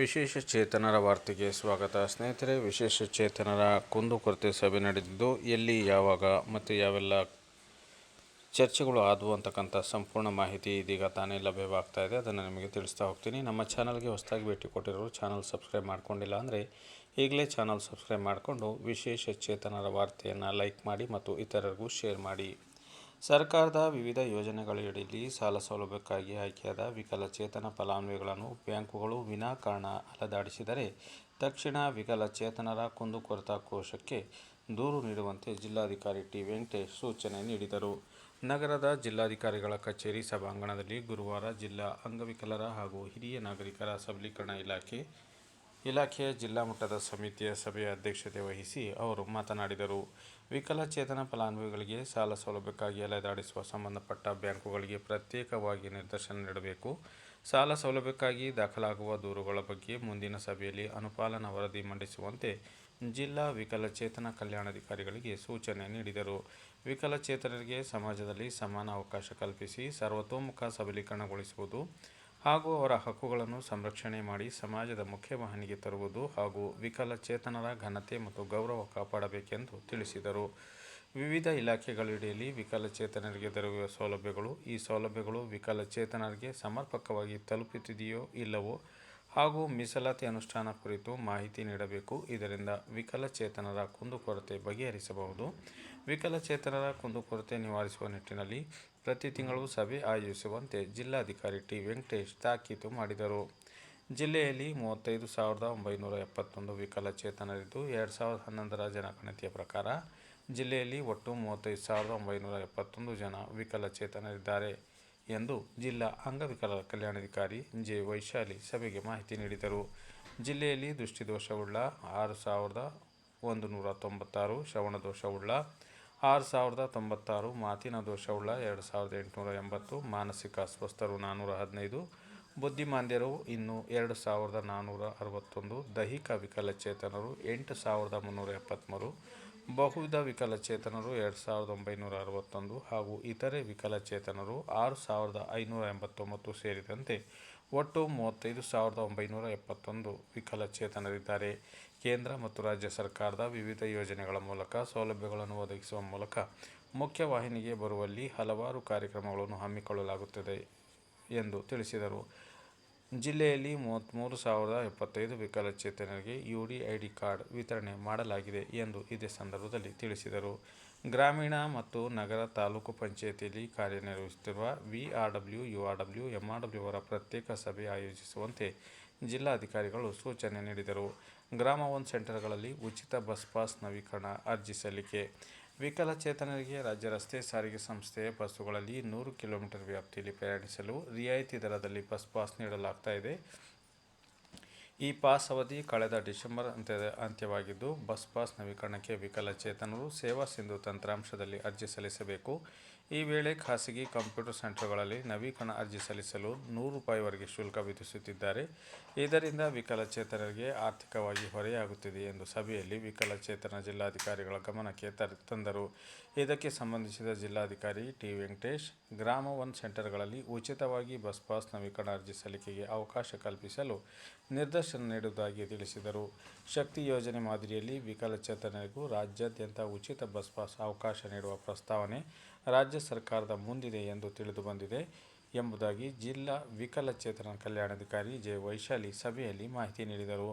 ವಿಶೇಷ ಚೇತನರ ವಾರ್ತೆಗೆ ಸ್ವಾಗತ. ಸ್ನೇಹಿತರೆ, ವಿಶೇಷ ಚೇತನರ ಕುಂದುಕೊರತೆ ಸಭೆ ನಡೆದಿದ್ದು, ಎಲ್ಲಿ, ಯಾವಾಗ ಮತ್ತು ಯಾವೆಲ್ಲ ಚರ್ಚೆಗಳು ಆದವು ಅಂತಕ್ಕಂಥ ಸಂಪೂರ್ಣ ಮಾಹಿತಿ ಇದೀಗ ತಾನೇ ಲಭ್ಯವಾಗ್ತಾ ಇದೆ. ಅದನ್ನು ನಿಮಗೆ ತಿಳಿಸ್ತಾ ಹೋಗ್ತೀನಿ. ನಮ್ಮ ಚಾನಲ್ಗೆ ಹೊಸದಾಗಿ ಭೇಟಿ ಕೊಟ್ಟಿರೋರು ಚಾನಲ್ ಸಬ್ಸ್ಕ್ರೈಬ್ ಮಾಡ್ಕೊಂಡಿಲ್ಲ ಅಂದರೆ ಈಗಲೇ ಚಾನಲ್ ಸಬ್ಸ್ಕ್ರೈಬ್ ಮಾಡಿಕೊಂಡು ವಿಶೇಷ ಚೇತನರ ವಾರ್ತೆಯನ್ನು ಲೈಕ್ ಮಾಡಿ ಮತ್ತು ಇತರರಿಗೂ ಶೇರ್ ಮಾಡಿ. ಸರ್ಕಾರದ ವಿವಿಧ ಯೋಜನೆಗಳಡಿಯಲ್ಲಿ ಸಾಲ ಸೌಲಭ್ಯಕ್ಕಾಗಿ ಆಯ್ಕೆಯಾದ ವಿಕಲಚೇತನ ಫಲಾನುಭವಿಗಳನ್ನು ಬ್ಯಾಂಕುಗಳು ವಿನಾಕಾರಣ ಅಲದಾಡಿಸಿದರೆ ತಕ್ಷಣ ವಿಕಲಚೇತನರ ಕುಂದುಕೊರತ ಕೋಶಕ್ಕೆ ದೂರು ನೀಡುವಂತೆ ಜಿಲ್ಲಾಧಿಕಾರಿ ಟಿ. ವೆಂಕಟೇಶ್ ಸೂಚನೆ ನೀಡಿದರು. ನಗರದ ಜಿಲ್ಲಾಧಿಕಾರಿಗಳ ಕಚೇರಿ ಸಭಾಂಗಣದಲ್ಲಿ ಗುರುವಾರ ಜಿಲ್ಲಾ ಅಂಗವಿಕಲರ ಹಾಗೂ ಹಿರಿಯ ನಾಗರಿಕರ ಸಬಲೀಕರಣ ಇಲಾಖೆ ಇಲಾಖೆಯ ಜಿಲ್ಲಾ ಮಟ್ಟದ ಸಮಿತಿಯ ಸಭೆಯ ಅಧ್ಯಕ್ಷತೆ ವಹಿಸಿ ಅವರು ಮಾತನಾಡಿದರು. ವಿಕಲಚೇತನ ಫಲಾನುಭವಿಗಳಿಗೆ ಸಾಲ ಸೌಲಭ್ಯಕ್ಕಾಗಿ ಅಲೆದಾಡಿಸುವ ಸಂಬಂಧಪಟ್ಟ ಬ್ಯಾಂಕುಗಳಿಗೆ ಪ್ರತ್ಯೇಕವಾಗಿ ನಿರ್ದೇಶನ ನೀಡಬೇಕು. ಸಾಲ ಸೌಲಭ್ಯಕ್ಕಾಗಿ ದಾಖಲಾಗುವ ದೂರುಗಳ ಬಗ್ಗೆ ಮುಂದಿನ ಸಭೆಯಲ್ಲಿ ಅನುಪಾಲನಾ ವರದಿ ಮಂಡಿಸುವಂತೆ ಜಿಲ್ಲಾ ವಿಕಲಚೇತನ ಕಲ್ಯಾಣಾಧಿಕಾರಿಗಳಿಗೆ ಸೂಚನೆ ನೀಡಿದರು. ವಿಕಲಚೇತನರಿಗೆ ಸಮಾಜದಲ್ಲಿ ಸಮಾನ ಅವಕಾಶ ಕಲ್ಪಿಸಿ ಸರ್ವತೋಮುಖ ಸಬಲೀಕರಣಗೊಳಿಸುವುದು ಹಾಗೂ ಅವರ ಹಕ್ಕುಗಳನ್ನು ಸಂರಕ್ಷಣೆ ಮಾಡಿ ಸಮಾಜದ ಮುಖ್ಯವಾಹಿನಿಗೆ ತರುವುದು ಹಾಗೂ ವಿಕಲಚೇತನರ ಘನತೆ ಮತ್ತು ಗೌರವ ಕಾಪಾಡಬೇಕೆಂದು ತಿಳಿಸಿದರು. ವಿವಿಧ ಇಲಾಖೆಗಳಡಿಯಲ್ಲಿ ವಿಕಲಚೇತನರಿಗೆ ದೊರೆಯುವ ಸೌಲಭ್ಯಗಳು, ಈ ಸೌಲಭ್ಯಗಳು ವಿಕಲಚೇತನರಿಗೆ ಸಮರ್ಪಕವಾಗಿ ತಲುಪುತ್ತಿದೆಯೋ ಇಲ್ಲವೋ ಹಾಗೂ ಮೀಸಲಾತಿ ಅನುಷ್ಠಾನ ಕುರಿತು ಮಾಹಿತಿ ನೀಡಬೇಕು. ಇದರಿಂದ ವಿಕಲಚೇತನರ ಕುಂದುಕೊರತೆ ಬಗೆಹರಿಸಬಹುದು. ವಿಕಲಚೇತನರ ಕುಂದುಕೊರತೆ ನಿವಾರಿಸುವ ನಿಟ್ಟಿನಲ್ಲಿ ಪ್ರತಿ ತಿಂಗಳು ಸಭೆ ಆಯೋಜಿಸುವಂತೆ ಜಿಲ್ಲಾಧಿಕಾರಿ ಟಿ. ವೆಂಕಟೇಶ್ ತಾಕೀತು ಮಾಡಿದರು. ಜಿಲ್ಲೆಯಲ್ಲಿ ಮೂವತ್ತೈದು ಸಾವಿರದ ಒಂಬೈನೂರ ಎಪ್ಪತ್ತೊಂದು ವಿಕಲಚೇತನರಿದ್ದು ಎರಡು ಸಾವಿರದ ಹನ್ನೊಂದರ ಜನಗಣತಿಯ ಪ್ರಕಾರ ಜಿಲ್ಲೆಯಲ್ಲಿ ಒಟ್ಟು ಮೂವತ್ತೈದು ಸಾವಿರದ ಒಂಬೈನೂರ ಎಪ್ಪತ್ತೊಂದು ಜನ ವಿಕಲಚೇತನರಿದ್ದಾರೆ. ಎಂದು ಜಿಲ್ಲಾ ಅಂಗವಿಕಲರ ಕಲ್ಯಾಣಾಧಿಕಾರಿ ಜೆ ವೈಶಾಲಿ ಸಭೆಗೆ ಮಾಹಿತಿ ನೀಡಿದರು. ಜಿಲ್ಲೆಯಲ್ಲಿ ದೃಷ್ಟಿದೋಷವುಳ್ಳ ಆರು ಸಾವಿರದ ಒಂದು ನೂರ ತೊಂಬತ್ತಾರು ಶ್ರವಣದೋಷವುಳ್ಳ ಆರು ಸಾವಿರದ ತೊಂಬತ್ತಾರು ಮಾತಿನ ದೋಷವುಳ್ಳ, ಎರಡು ಸಾವಿರದ ಎಂಟುನೂರ ಎಂಬತ್ತು ಮಾನಸಿಕ ಅಸ್ವಸ್ಥರು ನಾನ್ನೂರ ಹದಿನೈದು, ಬುದ್ಧಿಮಾಂದ್ಯರು ಇನ್ನು ಎರಡು ಸಾವಿರದ ನಾನ್ನೂರ ಅರವತ್ತೊಂದು, ದೈಹಿಕ ವಿಕಲಚೇತನರು ಎಂಟು ಸಾವಿರದ ಮುನ್ನೂರ ಎಪ್ಪತ್ತ್ಮೂರು ಬಹುವಿಧ ವಿಕಲಚೇತನರು ಎರಡು ಸಾವಿರದ ಒಂಬೈನೂರ ಅರವತ್ತೊಂದು ಹಾಗೂ ಇತರೆ ವಿಕಲಚೇತನರು ಆರು ಸಾವಿರದ ಐನೂರ ಎಂಬತ್ತೊಂಬತ್ತು ಸೇರಿದಂತೆ ಒಟ್ಟು ಮೂವತ್ತೈದು ಸಾವಿರದ ಒಂಬೈನೂರ ಎಪ್ಪತ್ತೊಂದು ವಿಕಲಚೇತನರಿದ್ದಾರೆ. ಕೇಂದ್ರ ಮತ್ತು ರಾಜ್ಯ ಸರ್ಕಾರದ ವಿವಿಧ ಯೋಜನೆಗಳ ಮೂಲಕ ಸೌಲಭ್ಯಗಳನ್ನು ಒದಗಿಸುವ ಮೂಲಕ ಮುಖ್ಯವಾಹಿನಿಗೆ ಬರುವಲ್ಲಿ ಹಲವಾರು ಕಾರ್ಯಕ್ರಮಗಳನ್ನು ಹಮ್ಮಿಕೊಳ್ಳಲಾಗುತ್ತದೆ ಎಂದು ತಿಳಿಸಿದರು. ಜಿಲ್ಲೆಯಲ್ಲಿ ಮೂವತ್ತ್ಮೂರು ಸಾವಿರದ ಎಪ್ಪತ್ತೈದು ವಿಕಲಚೇತನರಿಗೆ U D I D card ವಿತರಣೆ ಮಾಡಲಾಗಿದೆ ಎಂದು ಇದೇ ಸಂದರ್ಭದಲ್ಲಿ ತಿಳಿಸಿದರು. ಗ್ರಾಮೀಣ ಮತ್ತು ನಗರ ತಾಲೂಕು ಪಂಚಾಯಿತಿಯಲ್ಲಿ ಕಾರ್ಯನಿರ್ವಹಿಸುತ್ತಿರುವ V R W U R W M R W ಅವರ ಪ್ರತ್ಯೇಕ ಸಭೆ ಆಯೋಜಿಸುವಂತೆ ಜಿಲ್ಲಾಧಿಕಾರಿಗಳು ಸೂಚನೆ ನೀಡಿದರು. ಗ್ರಾಮ ಒನ್ ಸೆಂಟರ್ಗಳಲ್ಲಿ ಉಚಿತ ಬಸ್ ಪಾಸ್ ನವೀಕರಣ ಅರ್ಜಿ ಸಲ್ಲಿಕೆ ವಿಕಲಚೇತನರಿಗೆ ರಾಜ್ಯ ರಸ್ತೆ ಸಾರಿಗೆ ಸಂಸ್ಥೆಯ ಬಸ್ಸುಗಳಲ್ಲಿ ನೂರು ಕಿಲೋಮೀಟರ್ ವ್ಯಾಪ್ತಿಯಲ್ಲಿ ಪ್ರಯಾಣಿಸಲು ರಿಯಾಯಿತಿ ದರದಲ್ಲಿ ಬಸ್ ಪಾಸ್ ನೀಡಲಾಗ್ತಾ ಇದೆ. ಈ ಪಾಸ್ ಅವಧಿ ಕಳೆದ ಡಿಸೆಂಬರ್ ಅಂತ್ಯದ ಅಂತ್ಯವಾಗಿದ್ದು, ಬಸ್ ಪಾಸ್ ನವೀಕರಣಕ್ಕೆ ವಿಕಲಚೇತನರು ಸೇವಾ ಸಿಂಧು ತಂತ್ರಾಂಶದಲ್ಲಿ ಅರ್ಜಿ ಸಲ್ಲಿಸಬೇಕು. ಈ ವೇಳೆ ಖಾಸಗಿ ಕಂಪ್ಯೂಟರ್ ಸೆಂಟರ್ಗಳಲ್ಲಿ ನವೀಕರಣ ಅರ್ಜಿ ಸಲ್ಲಿಸಲು ನೂರು ರೂಪಾಯಿವರೆಗೆ ಶುಲ್ಕ ವಿಧಿಸುತ್ತಿದ್ದಾರೆ. ಇದರಿಂದ ವಿಕಲಚೇತನರಿಗೆ ಆರ್ಥಿಕವಾಗಿ ಹೊರೆಯಾಗುತ್ತಿದೆ ಎಂದು ಸಭೆಯಲ್ಲಿ ವಿಕಲಚೇತನ ಜಿಲ್ಲಾಧಿಕಾರಿಗಳ ಗಮನಕ್ಕೆ ತಂದರು. ಇದಕ್ಕೆ ಸಂಬಂಧಿಸಿದ ಜಿಲ್ಲಾಧಿಕಾರಿ ಟಿ. ವೆಂಕಟೇಶ್, ಗ್ರಾಮ ಒನ್ ಸೆಂಟರ್ಗಳಲ್ಲಿ ಉಚಿತವಾಗಿ ಬಸ್ ಪಾಸ್ ನವೀಕರಣ ಅರ್ಜಿ ಸಲ್ಲಿಕೆಗೆ ಅವಕಾಶ ಕಲ್ಪಿಸಲು ನಿರ್ದೇಶನ ನೀಡುವುದಾಗಿ ತಿಳಿಸಿದರು. ಶಕ್ತಿ ಯೋಜನೆ ಮಾದರಿಯಲ್ಲಿ ವಿಕಲಚೇತನರಿಗೂ ರಾಜ್ಯಾದ್ಯಂತ ಉಚಿತ ಬಸ್ ಪಾಸ್ ಅವಕಾಶ ನೀಡುವ ಪ್ರಸ್ತಾವನೆ ರಾಜ್ಯ ಸರ್ಕಾರದ ಮುಂದಿದೆ ಎಂದು ತಿಳಿದು ಬಂದಿದೆ ಎಂಬುದಾಗಿ ಜಿಲ್ಲಾ ವಿಕಲಚೇತನ ಕಲ್ಯಾಣಾಧಿಕಾರಿ ಜೆ ವೈಶಾಲಿ ಸಭೆಯಲ್ಲಿ ಮಾಹಿತಿ ನೀಡಿದರು.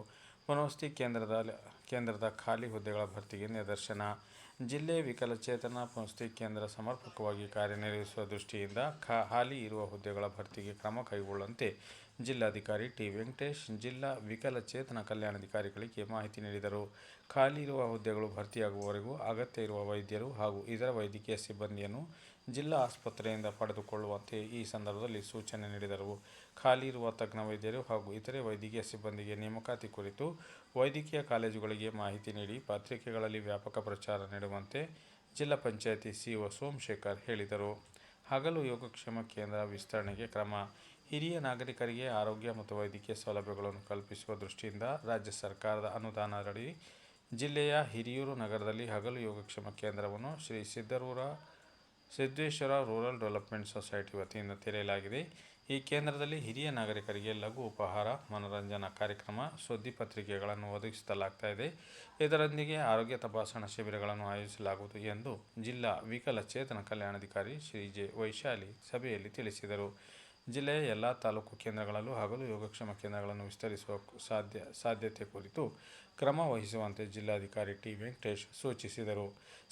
ವನೌಷಧಿ ಕೇಂದ್ರದ ಕೇಂದ್ರದ ಖಾಲಿ ಹುದ್ದೆಗಳ ಭರ್ತಿಗೆ ನಿದರ್ಶನ. ಜಿಲ್ಲೆ ವಿಕಲಚೇತನ ಪುನಸ್ತಿ ಕೇಂದ್ರ ಸಮರ್ಪಕವಾಗಿ ಕಾರ್ಯನಿರ್ವಹಿಸುವ ದೃಷ್ಟಿಯಿಂದ ಖಾಲಿ ಇರುವ ಹುದ್ದೆಗಳ ಭರ್ತಿಗೆ ಕ್ರಮ ಕೈಗೊಳ್ಳುವಂತೆ ಜಿಲ್ಲಾಧಿಕಾರಿ ಟಿ ವೆಂಕಟೇಶ್, ಜಿಲ್ಲಾ ವಿಕಲಚೇತನ ಕಲ್ಯಾಣಾಧಿಕಾರಿಗಳಿಗೆ ಮಾಹಿತಿ ನೀಡಿದರು. ಖಾಲಿ ಇರುವ ಹುದ್ದೆಗಳು ಭರ್ತಿಯಾಗುವವರೆಗೂ ಅಗತ್ಯ ಇರುವ ವೈದ್ಯರು ಹಾಗೂ ಇತರ ವೈದ್ಯಕೀಯ ಸಿಬ್ಬಂದಿಯನ್ನು ಜಿಲ್ಲಾ ಆಸ್ಪತ್ರೆಯಿಂದ ಪಡೆದುಕೊಳ್ಳುವಂತೆ ಈ ಸಂದರ್ಭದಲ್ಲಿ ಸೂಚನೆ ನೀಡಿದರು. ಖಾಲಿ ಇರುವ ತಜ್ಞ ವೈದ್ಯರು ಹಾಗೂ ಇತರೆ ವೈದ್ಯಕೀಯ ಸಿಬ್ಬಂದಿಗೆ ನೇಮಕಾತಿ ಕುರಿತು ವೈದ್ಯಕೀಯ ಕಾಲೇಜುಗಳಿಗೆ ಮಾಹಿತಿ ನೀಡಿ ಪತ್ರಿಕೆಗಳಲ್ಲಿ ವ್ಯಾಪಕ ಪ್ರಚಾರ ನೀಡುವಂತೆ ಜಿಲ್ಲಾ ಪಂಚಾಯಿತಿ ಸಿಇಒ ಸೋಮಶೇಖರ್ ಹೇಳಿದರು. ಹಗಲು ಯೋಗಕ್ಷೇಮ ಕೇಂದ್ರ ವಿಸ್ತರಣೆಗೆ ಕ್ರಮ ಹಿರಿಯ ನಾಗರಿಕರಿಗೆ ಆರೋಗ್ಯ ಮತ್ತು ವೈದ್ಯಕೀಯ ಸೌಲಭ್ಯಗಳನ್ನು ಕಲ್ಪಿಸುವ ದೃಷ್ಟಿಯಿಂದ ರಾಜ್ಯ ಸರ್ಕಾರದ ಅನುದಾನದಡಿ ಜಿಲ್ಲೆಯ ಹಿರಿಯೂರು ನಗರದಲ್ಲಿ ಹಗಲು ಯೋಗಕ್ಷೇಮ ಕೇಂದ್ರವನ್ನು Shri Siddarura Siddeshwara rural development society ವತಿಯಿಂದ ತೆರೆಯಲಾಗಿದೆ. ಈ ಕೇಂದ್ರದಲ್ಲಿ ಹಿರಿಯ ನಾಗರಿಕರಿಗೆ ಲಘು ಉಪಹಾರ, ಮನೋರಂಜನಾ ಕಾರ್ಯಕ್ರಮ, ಸುದ್ದಿ ಪತ್ರಿಕೆಗಳನ್ನು ಒದಗಿಸಲಾಗ್ತಾ ಇದೆ. ಇದರೊಂದಿಗೆ ಆರೋಗ್ಯ ತಪಾಸಣಾ ಶಿಬಿರಗಳನ್ನು ಆಯೋಜಿಸಲಾಗುವುದು ಎಂದು ಜಿಲ್ಲಾ ವಿಕಲಚೇತನ ಕಲ್ಯಾಣಾಧಿಕಾರಿ ಶ್ರೀ ಜೆ ವೈಶಾಲಿ ಸಭೆಯಲ್ಲಿ ತಿಳಿಸಿದರು. ಜಿಲ್ಲೆಯ ಎಲ್ಲ ತಾಲೂಕು ಕೇಂದ್ರಗಳಲ್ಲೂ ಹಗಲು ಯೋಗಕ್ಷೇಮ ಕೇಂದ್ರಗಳನ್ನು ವಿಸ್ತರಿಸುವ ಸಾಧ್ಯ, ಸಾಧ್ಯತೆ ಕುರಿತು ಕ್ರಮ ವಹಿಸುವಂತೆ ಜಿಲ್ಲಾಧಿಕಾರಿ ಟಿ. ವೆಂಕಟೇಶ್ ಸೂಚಿಸಿದರು.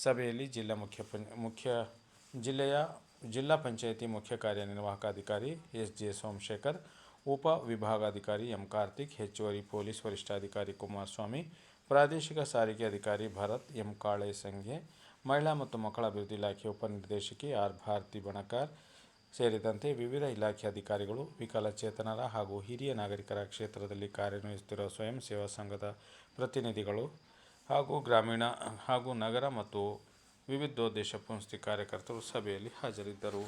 ಸಭೆಯಲ್ಲಿ ಜಿಲ್ಲಾ ಮುಖ್ಯ ಪಂ, ಮುಖ್ಯ ಜಿಲ್ಲೆಯ ಜಿಲ್ಲಾ ಪಂಚಾಯಿತಿ ಮುಖ್ಯ ಕಾರ್ಯನಿರ್ವಾಹಕ ಅಧಿಕಾರಿ ಎಸ್. ಜೆ. ಸೋಮಶೇಖರ್, ಉಪ ವಿಭಾಗಾಧಿಕಾರಿ ಎಂ. ಕಾರ್ತಿಕ್, ಹೆಚ್ಚುವರಿ ಪೊಲೀಸ್ ವರಿಷ್ಠಾಧಿಕಾರಿ ಕುಮಾರಸ್ವಾಮಿ, ಪ್ರಾದೇಶಿಕ ಸಾರಿಗೆ ಅಧಿಕಾರಿ ಭರತ್, ಎಂ. ಕಾಳೆ ಸಂಘೆ ಮಹಿಳಾ ಮತ್ತು ಮಕ್ಕಳ ಅಭಿವೃದ್ಧಿ ಇಲಾಖೆ ಉಪನಿರ್ದೇಶಕಿ ಆರ್. ಭಾರತಿ ಬಣಕಾರ್ ಸೇರಿದಂತೆ ವಿವಿಧ ಇಲಾಖೆ ಅಧಿಕಾರಿಗಳು, ವಿಕಲಚೇತನರ ಹಾಗೂ ಹಿರಿಯ ನಾಗರಿಕರ ಕ್ಷೇತ್ರದಲ್ಲಿ ಕಾರ್ಯನಿರ್ವಹಿಸುತ್ತಿರುವ ಸ್ವಯಂ ಸೇವಾ ಸಂಘದ ಪ್ರತಿನಿಧಿಗಳು ಹಾಗೂ ಗ್ರಾಮೀಣ ಹಾಗೂ ನಗರ ಮತ್ತು ವಿವಿಧೋದ್ದೇಶ ಪುಂಸ್ತಿ ಕಾರ್ಯಕರ್ತರು ಸಭೆಯಲ್ಲಿ ಹಾಜರಿದ್ದರು.